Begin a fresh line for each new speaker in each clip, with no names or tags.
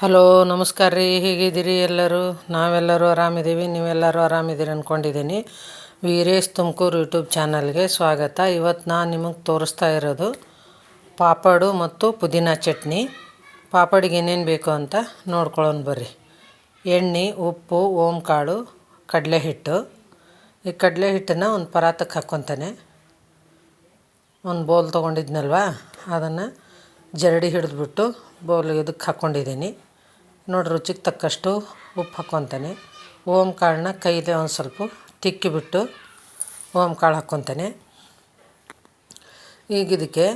Hello, ನಮಸ್ಕಾರ ರೀ. ಹೇಗಿದ್ದೀರಿ ಎಲ್ಲರೂ? ನಾವೆಲ್ಲರೂ ಆರಾಮಿದ್ದೀವಿ. ನೀವೆಲ್ಲರೂ ಆರಾಮಿದ್ದೀರಿ ಅಂದ್ಕೊಂಡಿದ್ದೀನಿ ವೀರೇಶ್ ತುಮಕೂರು ಯೂಟ್ಯೂಬ್ ಚಾನಲ್ಗೆ ಸ್ವಾಗತ. ಇವತ್ತು ನಾನು ನಿಮಗೆ ತೋರಿಸ್ತಾ ಇರೋದು ಪಾಪಡು ಮತ್ತು ಪುದೀನ ಚಟ್ನಿ. ಪಾಪಡಿಗೆ ಏನೇನು ಬೇಕು ಅಂತ ನೋಡ್ಕೊಳ್ಳೋಣ ಬರ್ರಿ. ಎಣ್ಣೆ, ಉಪ್ಪು ಓಮ್ ಕಾಳು ಕಡಲೆ ಹಿಟ್ಟು ಈ ಕಡಲೆ ಹಿಟ್ಟನ್ನು ಒಂದು ಪರಾತಕ್ಕೆ ಹಾಕ್ಕೊತಾನೆ ಒಂದು ಬೌಲ್ ತೊಗೊಂಡಿದ್ನಲ್ವ? ಅದನ್ನು ಜರಡಿ ಹಿಡಿದ್ಬಿಟ್ಟು ಬೌಲ್ ಇದಕ್ಕೆ ಹಾಕ್ಕೊಂಡಿದ್ದೀನಿ ನೋಡಿ ರುಚಿಗೆ ತಕ್ಕಷ್ಟು ಉಪ್ಪು ಹಾಕ್ಕೊತಾನೆ. ಓಮ್ ಕಾಳನ್ನ ಕೈಲೇ ಒಂದು ಸ್ವಲ್ಪ ತಿಕ್ಕಿಬಿಟ್ಟು ಓಮ್ ಕಾಳು ಹಾಕ್ಕೊತಾನೆ. ಈಗ ಇದಕ್ಕೆ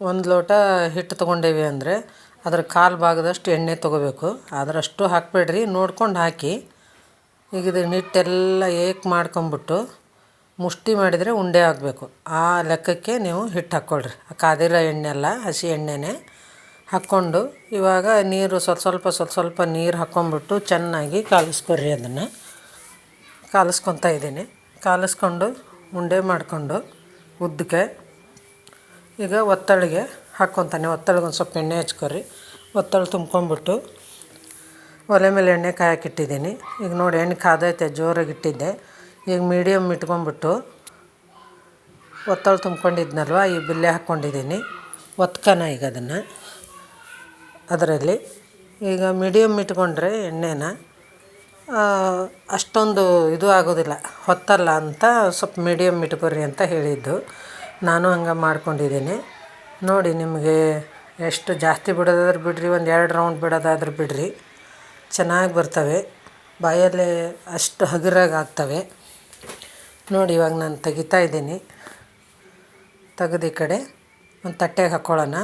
ಒಂದು ಲೋಟ ಹಿಟ್ಟು ತೊಗೊಂಡೇವಿ ಅಂದರೆ ಅದರ ಕಾಲು ಭಾಗದಷ್ಟು ಎಣ್ಣೆ ತೊಗೋಬೇಕು. ಅದರಷ್ಟು ಹಾಕಬೇಡ್ರಿ, ನೋಡ್ಕೊಂಡು ಹಾಕಿ. ಈಗ ಇದು ಹಿಟ್ಟೆಲ್ಲ ಏಕ್ ಮಾಡ್ಕೊಂಬಿಟ್ಟು ಮುಷ್ಟಿ ಮಾಡಿದರೆ ಉಂಡೆ ಆಗಬೇಕು. ಆ ಲೆಕ್ಕಕ್ಕೆ ನೀವು ಹಿಟ್ಟು ಹಾಕ್ಕೊಳ್ರಿ. ಕಾದಿರೋ ಎಣ್ಣೆ ಅಲ್ಲ, ಹಸಿ ಎಣ್ಣೆನೇ. ಹಾಕ್ಕೊಂಡು ಇವಾಗ ನೀರು ಸ್ವಲ್ಪ ಸ್ವಲ್ಪ ಸ್ವಲ್ಪ ಸ್ವಲ್ಪ ನೀರು ಹಾಕ್ಕೊಂಬಿಟ್ಟು ಚೆನ್ನಾಗಿ ಕಾಲಿಸ್ಕೊರಿ ಅದನ್ನು. ಕಾಲಿಸ್ಕೊತಾ ಇದ್ದೀನಿ. ಕಾಲಿಸ್ಕೊಂಡು ಉಂಡೆ ಮಾಡಿಕೊಂಡು ಉದ್ದಕ್ಕೆ ಈಗ ಒತ್ತಳಿಗೆ ಹಾಕ್ಕೊತಾನೆ. ಒತ್ತಳಿಗೆ ಒಂದು ಸ್ವಲ್ಪ ಎಣ್ಣೆ ಹಚ್ಕೊರಿ ಒತ್ತಳು ತುಂಬ್ಕೊಂಬಿಟ್ಟು ಒಲೆ ಮೇಲೆ ಎಣ್ಣೆ ಕಾಯಕ್ಕಿಟ್ಟಿದ್ದೀನಿ ಈಗ ನೋಡಿ ಎಣ್ಣೆ ಕಾದೈತೆ, ಜೋರಾಗಿ ಇಟ್ಟಿದ್ದೆ. ಈಗ ಮೀಡಿಯಮ್ ಇಟ್ಕೊಂಬಿಟ್ಟು ಒತ್ತಳು ತುಂಬ್ಕೊಂಡಿದ್ನಲ್ವ, ಈ ಬಿಲ್ಲೆ ಹಾಕ್ಕೊಂಡಿದ್ದೀನಿ. ಒತ್ಕನ ಈಗ ಅದನ್ನು. ಅದರಲ್ಲಿ ಈಗ ಮೀಡಿಯಮ್ ಇಟ್ಕೊಂಡ್ರೆ ಎಣ್ಣೆನ ಅಷ್ಟೊಂದು ಇದು ಆಗೋದಿಲ್ಲ, ಹೊತ್ತಲ್ಲ ಅಂತ ಸ್ವಲ್ಪ ಮೀಡಿಯಮ್ ಇಟ್ಕೊರಿ ಅಂತ ಹೇಳಿದ್ದು. ನಾನು ಹಂಗೆ ಮಾಡ್ಕೊಂಡಿದ್ದೀನಿ. ನೋಡಿ ನಿಮಗೆ ಎಷ್ಟು ಜಾಸ್ತಿ ಬಿಡೋದಾದ್ರೆ ಬಿಡ್ರಿ, ಒಂದು ಎರಡು ರೌಂಡ್ ಬಿಡೋದಾದ್ರೆ ಬಿಡ್ರಿ. ಚೆನ್ನಾಗಿ ಬರ್ತವೆ. ಬಾಯಲ್ಲಿ ಅಷ್ಟು ಹಗುರಾಗಿ ಆಗ್ತವೆ. ನೋಡಿ ಇವಾಗ ನಾನು ತೆಗಿತಾ ಇದ್ದೀನಿ. ತೆಗೆದು ಈ ಕಡೆ ಒಂದು ತಟ್ಟೆಗೆ ಹಾಕ್ಕೊಳ್ಳೋಣ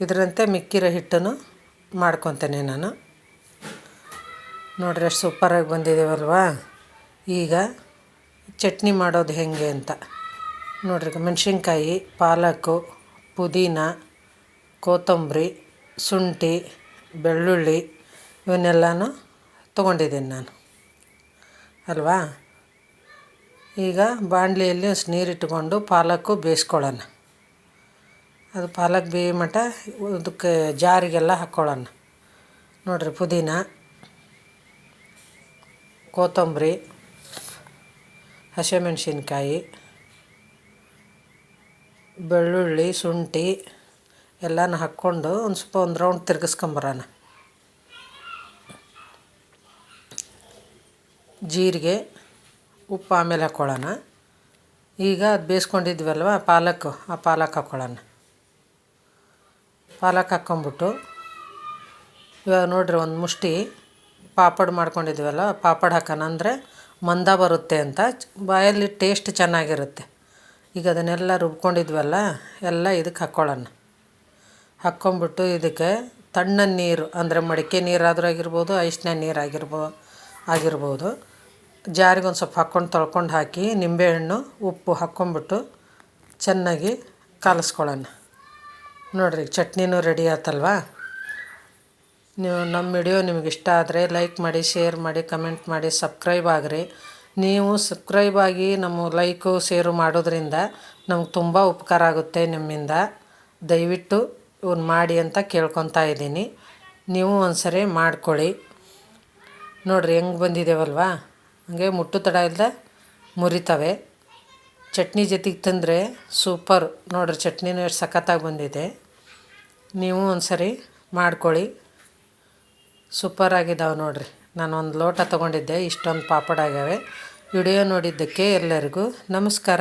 ಇದರಂತೆ ಮಿಕ್ಕಿರೋ ಹಿಟ್ಟನ್ನು ಮಾಡ್ಕೊತೇನೆ ನಾನು. ನೋಡ್ರಿ ಎಷ್ಟು ಸೂಪರಾಗಿ ಬಂದಿದ್ದೀವಲ್ವಾ ಈಗ ಚಟ್ನಿ ಮಾಡೋದು ಹೇಗೆ ಅಂತ. ನೋಡ್ರಿ ಮೆಣಸಿನ್ಕಾಯಿ ಪಾಲಕ್ಕು ಪುದೀನ, ಕೊತ್ತಂಬರಿ, ಶುಂಠಿ, ಬೆಳ್ಳುಳ್ಳಿ ಇವನ್ನೆಲ್ಲನೂ ತೊಗೊಂಡಿದ್ದೀನಿ ನಾನು. ಅಲ್ವಾ? ಈಗ ಬಾಣಲಿಯಲ್ಲಿ ನೀರಿಟ್ಟುಕೊಂಡು ಪಾಲಕ್ಕು ಬೇಯಿಸ್ಕೊಳ್ಳೋಣ. ಅದು ಪಾಲಕ್ ಬೇಯ ಮಟ ಅದಕ್ಕೆ ಜಾರಿಗೆಲ್ಲ ಹಾಕ್ಕೊಳ್ಳೋಣ ನೋಡಿರಿ ಪುದೀನ, ಕೊತ್ತಂಬರಿ, ಹಸಿಮೆಣ್ಸಿನ್ಕಾಯಿ, ಬೆಳ್ಳುಳ್ಳಿ, ಶುಂಠಿ ಎಲ್ಲನೂ ಹಾಕ್ಕೊಂಡು ಒಂದು ಸ್ವಲ್ಪ ಒಂದು ರೌಂಡ್ ತಿರ್ಗಿಸ್ಕೊಂಬರೋಣ. ಜೀರಿಗೆ, ಉಪ್ಪು ಆಮೇಲೆ ಹಾಕ್ಕೊಳ್ಳೋಣ ಈಗ ಅದು ಬೇಯಿಸ್ಕೊಂಡಿದ್ವಲ್ವ ಪಾಲಕ್, ಆ ಪಾಲಕ್ ಹಾಕ್ಕೊಳ್ಳೋಣ ಪಾಲಕ್ ಹಾಕ್ಕೊಂಬಿಟ್ಟು, ಇವಾಗ ನೋಡಿರಿ ಒಂದು ಮುಷ್ಟಿ ಪಾಪಡ್ ಮಾಡ್ಕೊಂಡಿದ್ವಲ್ಲ, ಪಾಪಡ್ ಹಾಕೋಣ ಅಂದರೆ ಮಂದ ಬರುತ್ತೆ ಅಂತ, ಬಾಯಲ್ಲಿ ಟೇಸ್ಟ್ ಚೆನ್ನಾಗಿರುತ್ತೆ. ಈಗ ಅದನ್ನೆಲ್ಲ ರುಬ್ಕೊಂಡಿದ್ವಲ್ಲ, ಎಲ್ಲ ಇದಕ್ಕೆ ಹಾಕ್ಕೊಳ್ಳೋಣ. ಹಾಕ್ಕೊಂಬಿಟ್ಟು ಇದಕ್ಕೆ ತಣ್ಣ ನೀರು, ಅಂದರೆ ಮಡಿಕೆ ನೀರಾದರೂ ಆಗಿರ್ಬೋದು ಐಸ್ನ ನೀರಾಗಿರ್ಬೋ ಆಗಿರ್ಬೋದು. ಜಾರಿಗೆ ಒಂದು ಸ್ವಲ್ಪ ಹಾಕ್ಕೊಂಡು ತೊಳ್ಕೊಂಡು ಹಾಕಿ, ನಿಂಬೆಹಣ್ಣು, ಉಪ್ಪು ಹಾಕ್ಕೊಂಬಿಟ್ಟು ಚೆನ್ನಾಗಿ ಕಾಲಿಸ್ಕೊಳ್ಳೋಣ. ನೋಡಿರಿ, ಚಟ್ನಿನೂ ರೆಡಿ ಆತಲ್ವಾ? ನೀವು ನಮ್ಮ ವಿಡಿಯೋ ನಿಮಗೆ ಇಷ್ಟ ಆದರೆ ಲೈಕ್ ಮಾಡಿ ಶೇರ್ ಮಾಡಿ ಕಮೆಂಟ್ ಮಾಡಿ ಸಬ್ಸ್ಕ್ರೈಬ್ ಆಗಿರಿ. ನೀವು ಸಬ್ಸ್ಕ್ರೈಬ್ ಆಗಿ ನಮ್ಮ ಲೈಕು ಶೇರು ಮಾಡೋದ್ರಿಂದ ನಮ್ಗೆ ತುಂಬ ಉಪಕಾರ ಆಗುತ್ತೆ ನಿಮ್ಮಿಂದ. ದಯವಿಟ್ಟು ಇವ್ನು ಮಾಡಿ ಅಂತ ಕೇಳ್ಕೊತಾ ಇದ್ದೀನಿ. ನೀವು ಒಂದು ಸರಿ ಮಾಡ್ಕೊಳ್ಳಿ. ನೋಡಿರಿ, ಹೆಂಗೆ ಬಂದಿದ್ದೇವಲ್ವಾ ಹಂಗೆ ಮುಟ್ಟು ತಡ ಇಲ್ಲದೆ ಮುರಿತವೆ. ಚಟ್ನಿ ಜೊತೆಗೆ ತಂದರೆ ಸೂಪರ್. ನೋಡಿರಿ, ಚಟ್ನಿನೂ ಎಷ್ಟು ಸಖತ್ತಾಗಿ ಬಂದಿದೆ. ನೀವು ಒಂದು ಸರಿ ಮಾಡ್ಕೊಳ್ಳಿ ಸೂಪರಾಗಿದ್ದಾವೆ ನೋಡಿರಿ. ನಾನು ಒಂದು ಲೋಟ ತೊಗೊಂಡಿದ್ದೆ, ಇಷ್ಟೊಂದು ಪಾಪಡ್ ಆಗ್ಯಾವೆ. ವಿಡಿಯೋ ನೋಡಿದ್ದಕ್ಕೆ ಎಲ್ಲರಿಗೂ ನಮಸ್ಕಾರ.